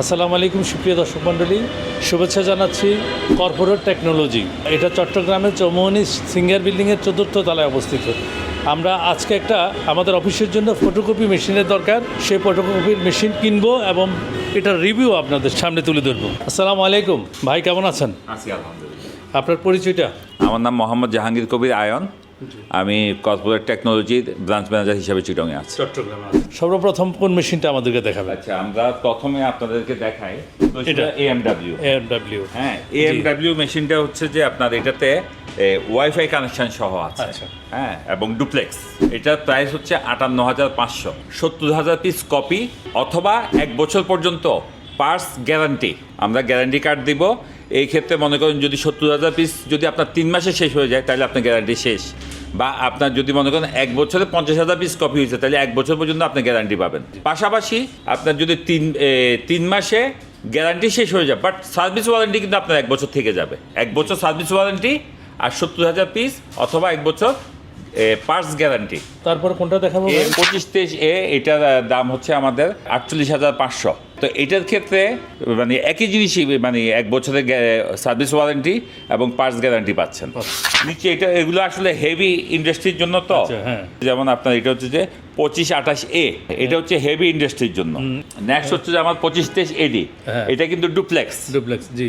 আসসালামু আলাইকুম সুপ্রিয় দর্শক মণ্ডলী। শুভেচ্ছা জানাচ্ছি কর্পোরেট টেকনোলজি। এটা চট্টগ্রামের চৌমোহনী সিঙ্গার বিল্ডিংয়ের চতুর্থ তলায় অবস্থিত। আমরা আজকে একটা আমাদের অফিসের জন্য ফটোকপি মেশিনের দরকার। সেই ফটোকপির মেশিন কিনবো এবং এটার রিভিউ আপনাদের সামনে তুলে ধরবো। আসসালামু আলাইকুম। ভাই কেমন আছেন? আপনার পরিচয়টা? আমার নাম মোহাম্মদ জাহাঙ্গীর কবির আয়ন। আমি কর্পোরেট টেকনোলজির ব্রাঞ্চ ম্যানেজার হিসেবে চিটংয়ে আছি। চট্টগ্রামে সর্বপ্রথম কোন মেশিনটা আমাদেরকে দেখাবে আচ্ছা আমরা প্রথমে আপনাদেরকে দেখাই। এটা? এটা এএমডাব্লিউ হ্যাঁ এএমডাব্লিউ মেশিনটা হচ্ছে যে আপনার এটাতে ওয়াইফাই কানেকশন সহ আছে। আচ্ছা। হ্যাঁ এবং ডুপ্লেক্স এটার প্রাইস হচ্ছে আটান্ন হাজার পাঁচশো। সত্তর হাজার পিস কপি অথবা এক বছর পর্যন্ত পার্স গ্যারান্টি আমরা গ্যারান্টি কার্ড দিব। এই ক্ষেত্রে মনে করেন যদি সত্তর হাজার পিস যদি আপনার তিন মাসে শেষ হয়ে যায় তাহলে আপনার গ্যারান্টি শেষ। বা আপনার যদি মনে করেন এক বছরে পঞ্চাশ হাজার পিস কপি হয়েছে তাহলে এক বছর পর্যন্ত আপনি গ্যারান্টি পাবেন। পাশাপাশি আপনার যদি তিন তিন মাসে গ্যারান্টি শেষ হয়ে যাবে বাট সার্ভিস ওয়ারেন্টি কিন্তু আপনার এক বছর থেকে যাবে। এক বছর সার্ভিস ওয়ারেন্টি আর সত্তর হাজার পিস অথবা এক বছর পার্স গ্যারান্টি তারপর কোনটা দেখাবো? পঁচিশ তেইশ এ এটার দাম হচ্ছে আমাদের আটচল্লিশ হাজার পাঁচশো। তো এটার ক্ষেত্রে মানে একই জিনিসই মানে এক বছরের সার্ভিস ওয়ারেন্টি এবং পার্স গ্যারান্টি পাচ্ছেন। নিচে এটা এগুলো আসলে হেভি ইন্ডাস্ট্রির জন্য তো? আচ্ছা, হ্যাঁ। যেমন আপনার এটা হচ্ছে যে পঁচিশ আঠাশ এ এটা হচ্ছে হেভি ইন্ডাস্ট্রির জন্য। নেক্সট হচ্ছে যে আমার পঁচিশ তেইশ এডি হ্যাঁ। এটা কিন্তু ডুপ্লেক্স ডুপ্লেক্স জি।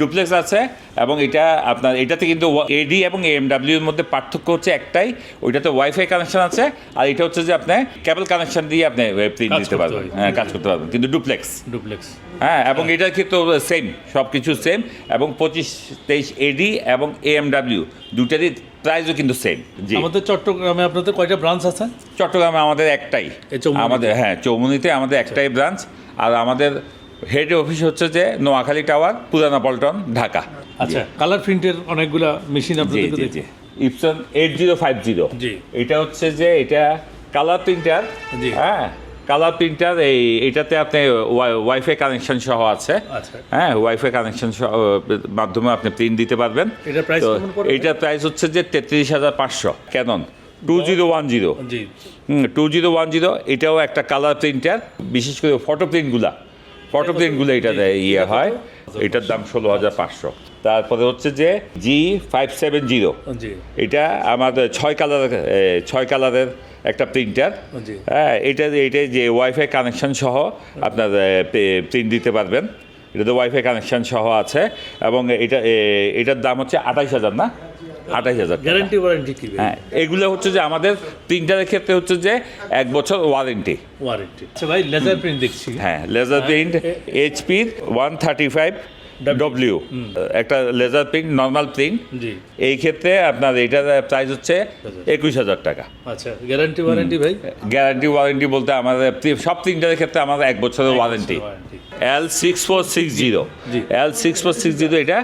ডুপ্লেক্স আছে এবং এটা আপনার এটাতে কিন্তু এডি এবং এমডাব্লিউ এর মধ্যে পার্থক্য হচ্ছে একটাই ওইটাতে ওয়াইফাই কানেকশন আছে আর এটা হচ্ছে যে আপনি কেবল কানেকশন দিয়ে আপনি প্রিন্ট দিতে পারবেন। হ্যাঁ। কাজ করতে পারবেন। কিন্তু ডুপ্লেক্স ডুপ্লেক্স হ্যাঁ এবং এটার ক্ষেত্রে সেম সব কিছু সেম এবং পঁচিশ তেইশ এডি এবং এএমডাব্লিউ দুটারই প্রাইসও কিন্তু সেম আমাদের চট্টগ্রামে আপনাদের কয়টা ব্রাঞ্চ আছে? চট্টগ্রামে আমাদের একটাই। আমাদের হ্যাঁ চৌমুনিতে আমাদের একটাই ব্রাঞ্চ আর আমাদের হেড অফিস হচ্ছে যে নোয়াখালী টাওয়ার পুরানা পল্টন ঢাকা। আচ্ছা কালার প্রিন্টের অনেকগুলা মেশিন আপনাদের জি Epson eight zero five zero G. এটা হচ্ছে যে এটা কালার প্রিন্টার হ্যাঁ কালার প্রিন্টার এই এটাতে আপনি ওয়াইফাই কানেকশন সহ আছে। আচ্ছা। হ্যাঁ ওয়াইফাই কানেকশন মাধ্যমে আপনি প্রিন্ট দিতে পারবেন। এটার প্রাইস হচ্ছে যে তেত্রিশ হাজার পাঁচশো Canon two zero one zero. Two zero one zero এটাও একটা কালার প্রিন্টার বিশেষ করে ফটো প্রিন্টগুলা ফটো প্রিন্টগুলো এটাতে ইয়ে হয়। এটার দাম ষোলো হাজার পাঁচশো। তারপরে হচ্ছে যে জি ফাইভ সেভেন জিরো এটা আমাদের ছয় কালার ছয় কালারের একটা প্রিন্টার হ্যাঁ এটা এটা যে ওয়াইফাই কানেকশন সহ আপনার প্রিন্ট দিতে পারবেন। এটাতে ওয়াইফাই কানেকশন সহ আছে। এবং এটা এটার দাম হচ্ছে আঠাইশ হাজার না? আঠাইশ হাজার। গ্যারান্টি ওয়ারেন্টি কি হ্যাঁ এগুলো হচ্ছে যে আমাদের তিনটার ক্ষেত্রে হচ্ছে যে এক বছর ওয়ারেন্টি ওয়ারেন্টি আচ্ছা ভাই লেজার প্রিন্ট দেখছি। হ্যাঁ লেজার প্রিন্ট এইচপির ওয়ান থার্টি ফাইভ ডব্লিউ একটা লেজার প্রিন্ট নর্মাল প্রিন্ট এই ক্ষেত্রে আপনার এটার প্রাইস হচ্ছে একুশ হাজার টাকা। আচ্ছা গ্যারান্টি ওয়ারেন্টি ভাই? গ্যারান্টি ওয়ারেন্টি বলতে আমাদের সব প্রিন্টারের ক্ষেত্রে আমাদের এক বছরের warranty warranty L six four six zero L six four six zero এটা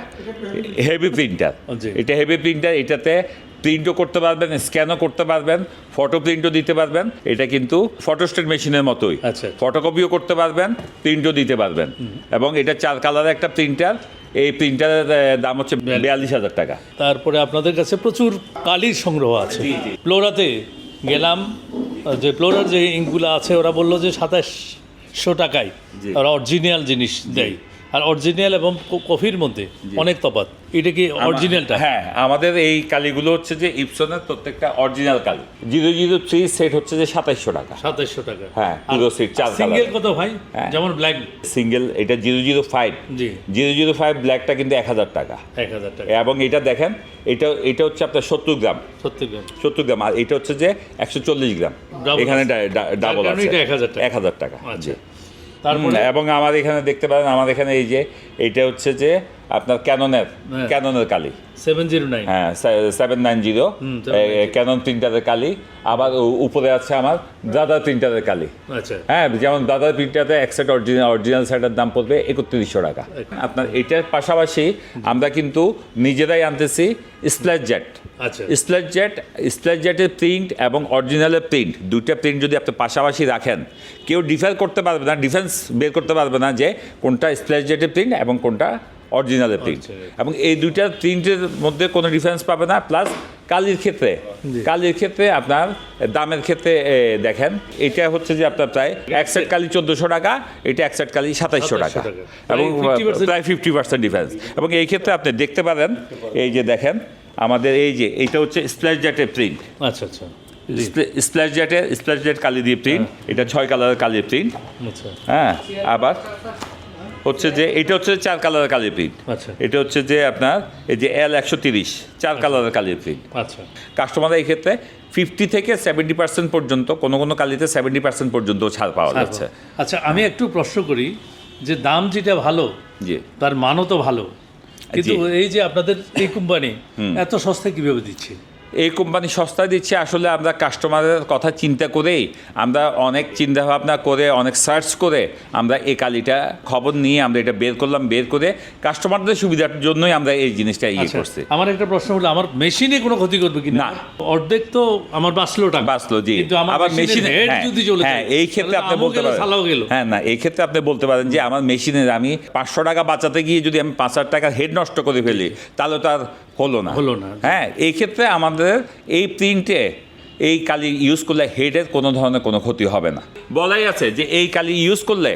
হেভি প্রিন্টার এটা হেভি প্রিন্টার এটাতে প্রিন্টও করতে পারবেন স্ক্যানও করতে পারবেন ফটো প্রিন্টও দিতে পারবেন। এটা কিন্তু ফটোস্টেট মেশিনের মতোই। আচ্ছা। ফটোকপিও করতে পারবেন প্রিন্টও দিতে পারবেন। এবং এটা চার কালারের একটা প্রিন্টার এই প্রিন্টারের দাম হচ্ছে বিয়াল্লিশ। হাজার টাকা। তারপরে আপনাদের কাছে প্রচুর কালির সংগ্রহ আছে। প্লোরাতে গেলাম যে প্লোরার যে ইঙ্কগুলো আছে ওরা বলল যে সাতাশশো টাকায় ওরা অরিজিনাল জিনিস দেয়। আর অরিজিনাল এবং কফির মধ্যে অনেক তফাৎ। এটা কি অরিজিনালটা হ্যাঁ আমাদের এই কালিগুলো হচ্ছে যে ইপসনের প্রত্যেকটা অরিজিনাল কালি। জিরো জিরো থ্রি সেট হচ্ছে যে সাতাইশশো টাকা। সাতাশশো টাকা। হ্যাঁ, পুরো set চার সিঙ্গেল কত ভাই? হ্যাঁ। যেমন ব্ল্যাক সিঙ্গেল এটা zero zero five G. Zero zero five ব্ল্যাকটা কিন্তু এক হাজার টাকা। এক হাজার টাকা। এবং এটা দেখেন এটা এটা হচ্ছে আপনার সত্তর গ্রাম। সত্যি গ্রাম। সত্তর গ্রাম। আর এটা হচ্ছে যে একশো চল্লিশ গ্রাম। এখানে ডাবল এটা 1000 টাকা। এক হাজার টাকা আচ্ছা। তারপরে এবং আমাদের এখানে দেখতে পারেন আমাদের এখানে এই যে এইটা হচ্ছে যে আপনার ক্যাননের। ক্যাননের কালি। সেভেন জিরো নাইন হ্যাঁ সেভেন নাইন জিরো ক্যানন প্রিন্টারের কালি। আবার উপরে আছে আমার ব্রাদার প্রিন্টারের কালি। আচ্ছা। হ্যাঁ যেমন ব্রাদার প্রিন্টারে এক সেট অরিজিনাল অরিজিনাল সেটের দাম পড়বে একত্রিশশো টাকা। আপনার এটার পাশাপাশি আমরা কিন্তু নিজেরাই আনতেছি স্প্ল্যাশ জেট আচ্ছা। স্প্ল্যাশ জেট স্প্ল্যাশ জেটের প্রিন্ট এবং অরিজিনালের প্রিন্ট দুইটা প্রিন্ট যদি আপনি পাশাপাশি রাখেন কেউ ডিফার করতে পারবে না ডিফারেন্স বের করতে পারবে না যে কোনটা স্প্ল্যাশ জেটের প্রিন্ট এবং কোনটা অরিজিনালের প্রিন্ট আচ্ছা। এবং এই দুইটার প্রিন্টের মধ্যে কোনো ডিফারেন্স পাবে না প্লাস কালির ক্ষেত্রে। কালির ক্ষেত্রে আপনার দামের ক্ষেত্রে দেখেন এটা হচ্ছে যে আপনার প্রায় এক সেট কালি চোদ্দোশো টাকা এটা এক সেট কালি সাতাইশশো টাকা। এবং প্রায় ফিফটি পার্সেন্ট ডিফারেন্স এবং এই ক্ষেত্রে আপনি দেখতে পারেন এই যে দেখেন আমাদের এই যে এইটা হচ্ছে স্প্ল্যাশ জ্যাটের প্রিন্ট আচ্ছা আচ্ছা। স্প্ল্যাশ জ্যাটের স্প্ল্যাশ জ্যাট কালি দিয়ে প্রিন্ট এটা ছয় কালারের কালির প্রিন্ট আচ্ছা। হ্যাঁ আবার হচ্ছে যে এটা হচ্ছে চার কালারের কালির প্রিন্ট আচ্ছা। এটা হচ্ছে যে আপনার এই যে এল একশো তিরিশ চার কালারের কালির প্রিন্ট আচ্ছা। কাস্টমাররা এই ক্ষেত্রে ফিফটি থেকে সেভেন্টি পার্সেন্ট পর্যন্ত কোনো কোনো কালিতে সেভেন্টি পার্সেন্ট পর্যন্ত ছাড় পাওয়া যাচ্ছে। আচ্ছা আমি একটু প্রশ্ন করি যে দাম যেটা ভালো জি। তার মানও তো ভালো। কিন্তু এই যে আপনাদের এই কোম্পানি এত সস্তায় কীভাবে দিচ্ছে? এই কোম্পানি সস্তা দিচ্ছে আসলে আমরা কাস্টমারের কথা চিন্তা করেই আমরা অনেক চিন্তা ভাবনা করে অনেক সার্চ করে আমরা এই কালিটা খবর নিয়ে আমরা এটা বের করলাম বের করে কাস্টমারদের সুবিধার জন্যই আমরা এই জিনিসটা ইয়ে আচ্ছা, করছি। আমার একটা প্রশ্ন হলো আমার মেশিনে কোনো ক্ষতি করবে কি না। অর্ধেক তো আমার বাঁচলো টাকা। বাঁচলো জি। কিন্তু আমার আবার মেশিনে হ্যাঁ, যদি চলে হ্যাঁ এই ক্ষেত্রে আপনি বলতে পারেন হ্যাঁ না এই ক্ষেত্রে আপনি বলতে পারেন যে আমার মেশিনের আমি পাঁচশো টাকা বাঁচাতে গিয়ে যদি আমি পাঁচ হাজার টাকার হেড নষ্ট করে ফেলি তাহলে তো আর হলো না। হলো না। হ্যাঁ এই ক্ষেত্রে আমাদের এই প্রিন্টে এই কালি ইউজ করলে হেডের কোনো ধরনের কোনো ক্ষতি হবে না। বলাই আছে যে এই কালি ইউজ করলে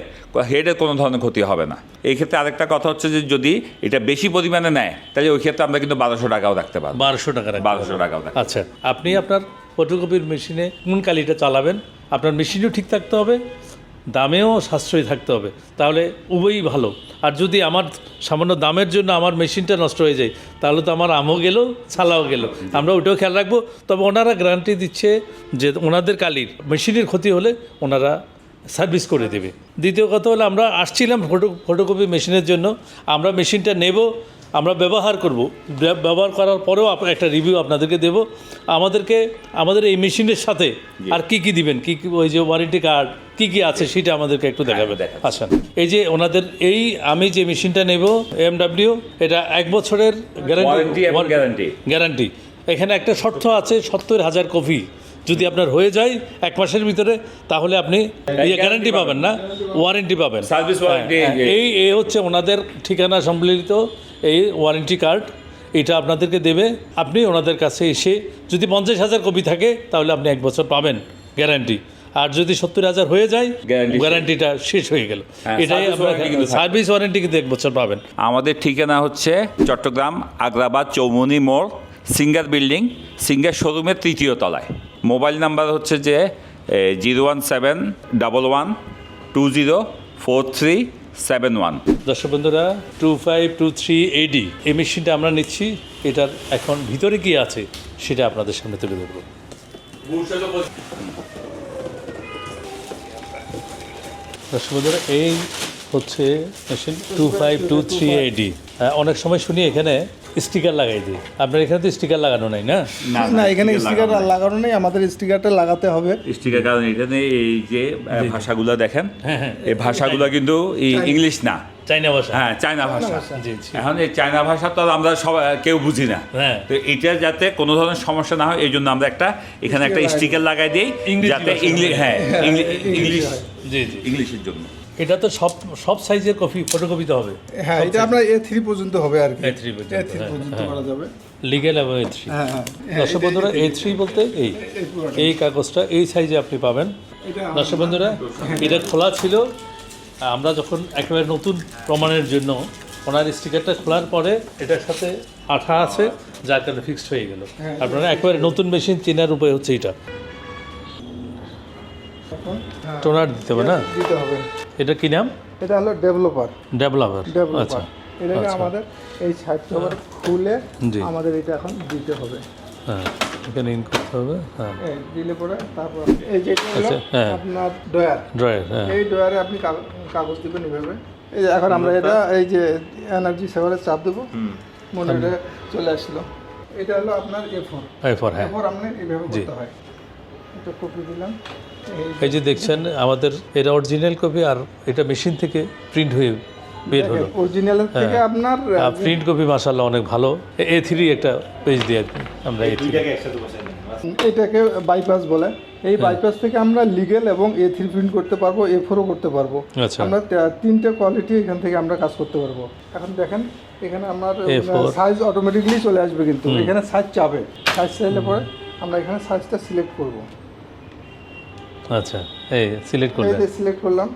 হেডের কোনো ধরনের ক্ষতি হবে না। এই ক্ষেত্রে আরেকটা কথা হচ্ছে যে যদি এটা বেশি পরিমাণে নেয় তাহলে ওই ক্ষেত্রে আমরা কিন্তু বারোশো টাকাও রাখতে পারব। বারোশো টাকা বারোশো টাকাও আচ্ছা আপনি আপনার ফটোকপির মেশিনে কোন কালিটা চালাবেন? আপনার মেশিনও ঠিক থাকতে হবে? দামেও সাশ্রয়ী থাকতে হবে। তাহলে উভয়ই ভালো। আর যদি আমার সামান্য দামের জন্য আমার মেশিনটা নষ্ট হয়ে যায়, তাহলে তো আমার আমও গেল, ছালাও গেল। আমরা ওটাও খেয়াল রাখব। তবে ওনারা গ্যারান্টি দিচ্ছে যে ওনাদের কালির, মেশিনের ক্ষতি হলে ওনারা সার্ভিস করে দেবে। দ্বিতীয় কথা হলো, আমরা আসছিলাম ফটো, ফটোকপি মেশিনের জন্য। আমরা মেশিনটা নেব আমরা ব্যবহার করব। ব্যবহার করার পরেও একটা রিভিউ আপনাদেরকে দেব। আমাদেরকে আমাদের এই মেশিনের সাথে আর কি কি দিবেন? কি কি ওই যে ওয়ারেন্টি কার্ড কি কি আছে সেটা আমাদেরকে একটু দেখাবে দেখাচ্ছি। আচ্ছা এই যে ওনাদের এই আমি যে মেশিনটা নেব এমডাব্লিউ এটা এক বছরের গ্যারান্টি guarantee। গ্যারান্টি এখানে একটা শর্ত আছে সত্তর হাজার কপি। যদি আপনার হয়ে যায় এক মাসের ভিতরে তাহলে আপনি গ্যারান্টি পাবেন না ওয়ারেন্টি পাবেন। Warranty, হ্যাঁ, এই এই হচ্ছে ওনাদের ঠিকানা সম্বলিত এই ওয়ারেন্টি কার্ড এটা আপনাদেরকে দেবে। আপনি ওনাদের কাছে এসে যদি পঞ্চাশ হাজার কপি থাকে তাহলে আপনি এক বছর পাবেন গ্যারান্টি আর যদি সত্তর হাজার হয়ে যায়। গ্যারান্টিটা শেষ। হয়ে গেল। হ্যাঁ, এটাই। সার্ভিস ওয়ারেন্টি কিন্তু এক বছর পাবেন। আমাদের ঠিকানা হচ্ছে চট্টগ্রাম আগ্রাবাদ চৌমনি মোড় সিঙ্গার বিল্ডিং সিঙ্গার শোরুমের তৃতীয় তলায়। মোবাইল নাম্বার হচ্ছে যে zero one seven double one two zero four three seven one দর্শক বন্ধুরা two five two three AD এই মেশিনটা আমরা নিচ্ছি এটার এখন ভিতরে কি আছে সেটা আপনাদের সামনে তুলে ধরবো দর্শক বন্ধুরা এই হচ্ছে machine two five two three AD অনেক সময় শুনি এখানে স্টিকার লাগাই দিই। আপনার এখানে তো স্টিকার লাগানো নাই না? না এখানে স্টিকার লাগানো নেই আমাদের স্টিকারটা লাগাতে হবে। স্টিকার কারণ এখানে এই যে ভাষাগুলো দেখেন হ্যাঁ, হ্যাঁ। এই ভাষাগুলো কিন্তু এই ইংলিশ না। চাইনা ভাষা। হ্যাঁ চায়না ভাষা। এখন এই চায়না ভাষা তো আর আমরা সব কেউ বুঝি না। হ্যাঁ। তো এটা যাতে কোনো ধরনের সমস্যা না হয় এই জন্য আমরা একটা এখানে একটা স্টিকার লাগাই দিই যাতে ইংলিশ হ্যাঁ ইংলি- ইংলিশ জি জি। ইংলিশের জন্য। এটা তো সব সব সাইজের কপি ফটোকপিতে হবে। হ্যাঁ এটা আপনার এ থ্রি পর্যন্ত হবে আর কি। A3 পর্যন্ত, এ থ্রি হ্যাঁ, পর্যন্ত করা যাবে। লিগেল এবং এ থ্রি হ্যাঁ হ্যাঁ দর্শক বন্ধুরা এ থ্রি বলতে এই এই কাগজটা এই সাইজে আপনি পাবেন। দর্শক বন্ধুরা এটা খোলা ছিল। আমরা যখন একেবারে নতুন প্রমাণের জন্য ওনার স্টিকারটা খোলার পরে এটার সাথে আঠা আছে যার কারণে ফিক্সড হয়ে গেল। আপনারা একেবারে নতুন মেশিন চেনার উপায় হচ্ছে এটা হ্যাঁ, টোনার দিতে হবে না? দিতে হবে। এটা কি নাম? এটা হলো ডেভেলপার ডেভেলপার আচ্ছা এটাকে আমাদের এই আবার খুলে আমাদের এটা এখন দিতে হবে। হ্যাঁ এখানে ইন করতে হবে হ্যাঁ। এই দিলে পরে তারপর এই হলো আচ্ছা, হ্যাঁ। আপনার ডয়ার ড্রয়ার হ্যাঁ। এই ডয়ারে আপনি কাগ- কাগজ দিবেন এভাবে এই যে এখন আমরা এটা এই যে এনার্জি সেভারে চাপ দেবো। মনে এটা চলে আসলো। এটা হলো আপনার এ ফোর এরপর হ্যাঁ। এরপর আপনি এইভাবে। করতে হয়। এটা কপি দিলাম। এই যে দেখছেন আমাদের এটা অরিজিনাল কপি আর এটা মেশিন থেকে প্রিন্ট হয়ে বের হলো। অরিজিনাল থেকে হ্যাঁ। আপনার প্রিন্ট কপি মাসাল্লাহ অনেক ভালো। এ থ্রি একটা পেজ দিয়ে আমরা এ থ্রি এটাকে বাইপাস বলে। এই বাইপাস থেকে আমরা লিগেল এবং এ থ্রি প্রিন্ট করতে পারব এ ফোরও করতে পারব। আচ্ছা। আমরা তিনটে কোয়ালিটি এখান থেকে আমরা কাজ করতে পারব। এখন দেখেন এখানে আমার সাইজ অটোমেটিকলি চলে আসবে কিন্তু। এখানে সাইজ চাবে। সাইজ চাইলে পরে আমরা এখানে সাইজটা সিলেক্ট করব। আচ্ছা এই সিলেক্ট এই করলেন সিলেক্ট করলাম।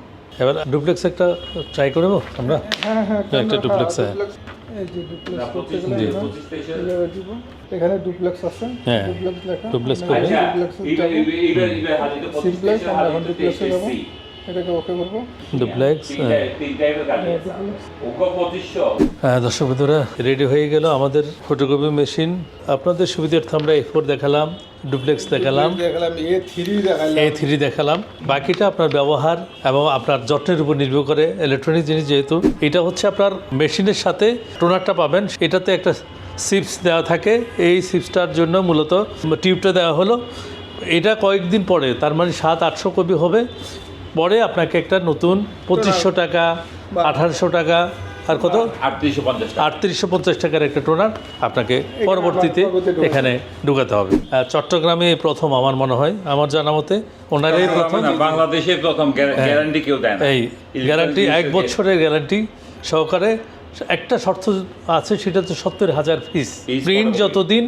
এবার ডুপ্লেক্স একটা ট্রাই করব আমরা? হ্যাঁ হ্যাঁ একটা হ্যাঁ, হ্যাঁ। এই যে ডুপ্লেক্স করতে জি। এখানে ডুপ্লেক্স আছে। হ্যাঁ, ডুপ্লেক্স লেখা। ডুপ্লেক্স এই এ যাব। সিমপ্লেক্স আমরা এখন ডুপ্লেক্সে যাব। এটাকে ওকে করব? ডুপ্লেক্স হ্যাঁ। দর্শক বন্ধুরা রেডি হয়ে গেল আমাদের ফটোকপি মেশিন আপনাদের সুবিধার্থে আমরা এ ফোর দেখালাম ডুপ্লেক্স দেখালাম দেখালাম এ থ্রি দেখালাম। এ থ্রি দেখালাম। বাকিটা আপনার ব্যবহার এবং আপনার যত্নের উপর নির্ভর করে ইলেকট্রনিক জিনিস যেহেতু। এটা হচ্ছে আপনার মেশিনের সাথে টোনারটা পাবেন। এটাতে একটা সিপস দেওয়া থাকে। এই সিপসটার জন্য মূলত টিউবটা দেওয়া হলো। এটা কয়েকদিন পরে তার মানে সাত আটশো কপি হবে। পরে আপনাকে একটা নতুন পঁচিশশো টাকা আঠারোশো টাকা আর কত? আটত্রিশশো পঞ্চাশ আটত্রিশশো পঞ্চাশ টাকার একটা টোনার আপনাকে পরবর্তীতে এখানে ঢুকাতে হবে। চট্টগ্রামে প্রথম আমার মনে হয় আমার জানা মতে ওনারাই প্রথম। বাংলাদেশে প্রথম গ্যারান্টি কেউ দেয় না। এই গ্যারান্টি এক বছরের গ্যারান্টি সহকারে একটা শর্ত আছে সেটা তো সত্তর হাজার পিস প্রিন্ট। যতদিন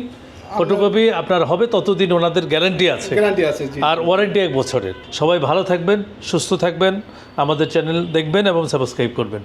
ফটোকপি আপনার হবে ততদিন ওনাদের গ্যারান্টি আছে। গ্যারান্টি আছে আর ওয়ারেন্টি এক বছরের। সবাই ভালো থাকবেন সুস্থ থাকবেন আমাদের চ্যানেল দেখবেন এবং সাবস্ক্রাইব করবেন।